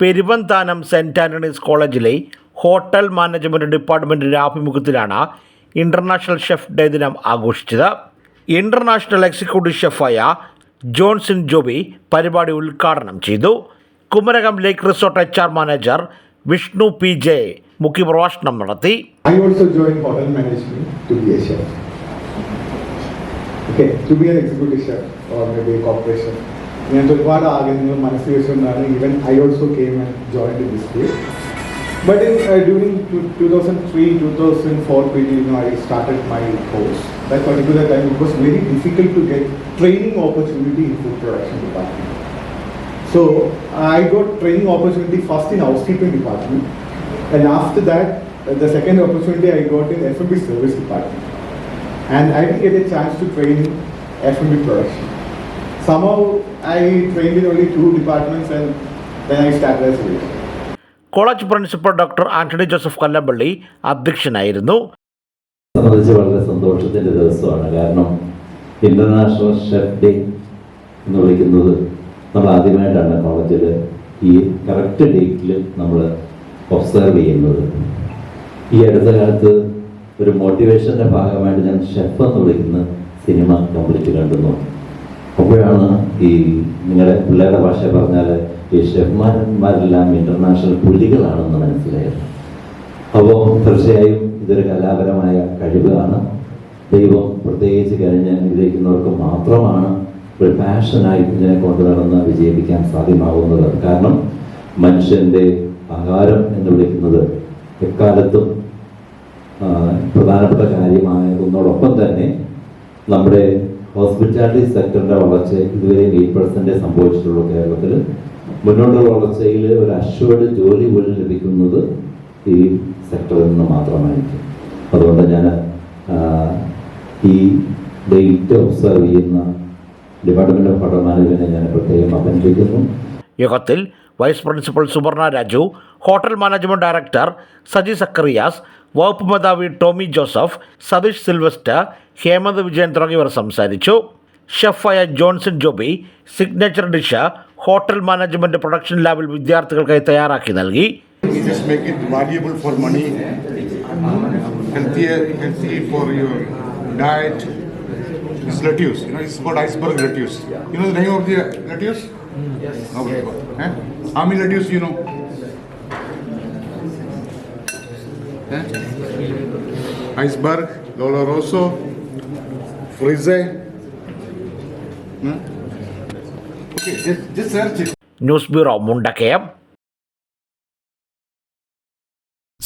Peruvanthanam saint Antony's കോളേജിലെ hotel management ഡിപ്പാർട്ട്മെന്റിന്റെ ആഭിമുഖ്യത്തിലാണ് ഇന്റർനാഷണൽ ഷെഫ് ഡേ ദിനം ആഘോഷിച്ചത് ഇന്റർനാഷണൽ എക്സിക്യൂട്ടീവ് ഷെഫായ ജോൺസൺ ജോബി പരിപാടി ഉദ്ഘാടനം ചെയ്തു Kumarakom lake resort H R manager Vishnu P J മുഖ്യപ്രഭാഷണം നടത്തി I to be. Okay, an executive chef or maybe. ഞാൻ ഒരുപാട് ആഗ്രഹങ്ങൾ മനസ്സിൽ വെച്ചുകൊണ്ടാണ് even I also came and join this field but in during two thousand three two thousand four period I started my course that particular time it was very difficult to get training opportunity in food production department So I got training opportunity first in housekeeping department, and after that, uh, the second opportunity I got in F&B service department, and I didn't get a chance to train in F&B production. Somehow I trained in only two departments, and then I started as a waiter. College principal doctor Antony Joseph Kallampally അധ്യക്ഷനായിരുന്നു. സംബന്ധിച്ച് വളരെ സന്തോഷത്തിന്റെ ദിവസമാണ്. കാരണം international chef day എന്ന് വിളിക്കുന്നത് നമ്മൾ ആദ്യമായിട്ടാണ് കോളേജിൽ ഈ കറക്റ്റ് ഡേറ്റിൽ നമ്മൾ ഒബ്സർവ് ചെയ്യുന്നത്. ഈ അടുത്ത കാലത്ത് ഒരു മോട്ടിവേഷന്റെ ഭാഗമായിട്ട് ഞാൻ ഷെഫ് എന്ന് വിളിക്കുന്ന സിനിമ കംപ്ലീറ്റ് കണ്ടുന്നു അപ്പോഴാണ് ഈ നിങ്ങളുടെ പിള്ളേരുടെ ഭാഷ പറഞ്ഞാൽ ഈ ഷെഫ്മാരന്മാരെല്ലാം ഇന്റർനാഷണൽ പുലികളാണെന്ന് മനസ്സിലായത് അപ്പോൾ തീർച്ചയായും ഇതൊരു കലാപരമായ കഴിവാണ്. ദൈവം പ്രത്യേകിച്ച് കഴിഞ്ഞ് അനുഗ്രഹിക്കുന്നവർക്ക് മാത്രമാണ് ഒരു പാഷനായി ഇതിനെ കൊണ്ട് നടന്ന് വിജയിപ്പിക്കാൻ സാധ്യമാകുന്നത് കാരണം മനുഷ്യന്റെ ആഹാരം എന്ന് വിളിക്കുന്നത് എക്കാലത്തും പ്രധാനപ്പെട്ട കാര്യമായതിനോടൊപ്പം തന്നെ നമ്മുടെ ഹോസ്പിറ്റാലിറ്റി സെക്ടറിന്റെ വളർച്ച ഇതുവരെ എയ്റ്റ് പെർസെന്റ് സംഭവിച്ചിട്ടുള്ളൂ കേരളത്തിൽ മുന്നോട്ടുള്ള വളർച്ചയിൽ ഒരു അഷ്വേർഡ് ജോലി പോലും ലഭിക്കുന്നത് ഈ സെക്ടറിൽ നിന്ന് മാത്രമായിരിക്കും. അതുകൊണ്ട് ഞാൻ ഈ ഡേറ്റ് ഒബ്സർവ് ചെയ്യുന്ന ഡിപ്പാർട്ട്മെന്റ് ഓഫ് ഹോട്ടൽ മാനേജ്മെന്റിനെ ഞാൻ പ്രത്യേകം അഭിനന്ദിക്കുന്നു. യോഗത്തിൽ vice principal Suvarna Raju hotel management director Saji Zacharias വകുപ്പ് മേധാവി ടോമി ജോസഫ് സതീഷ് സിൽവസ്റ്റർ ഹേമന്ത് വിജയൻ തുടങ്ങിയവർ സംസാരിച്ചു ഷെഫായ Johnson Joby signature dish hotel management production ലാബിൽ വിദ്യാർത്ഥികൾക്കായി തയ്യാറാക്കി നൽകി You just make it valuable for money, healthier, healthy for your diet. It's lettuce, you know, it's called iceberg lettuce. You know the name of the lettuce? Yes. Okay. Eh? How many lettuce you know? É? Iceberg, Doloroso, Freeze. Hum? News Bureau Mundakep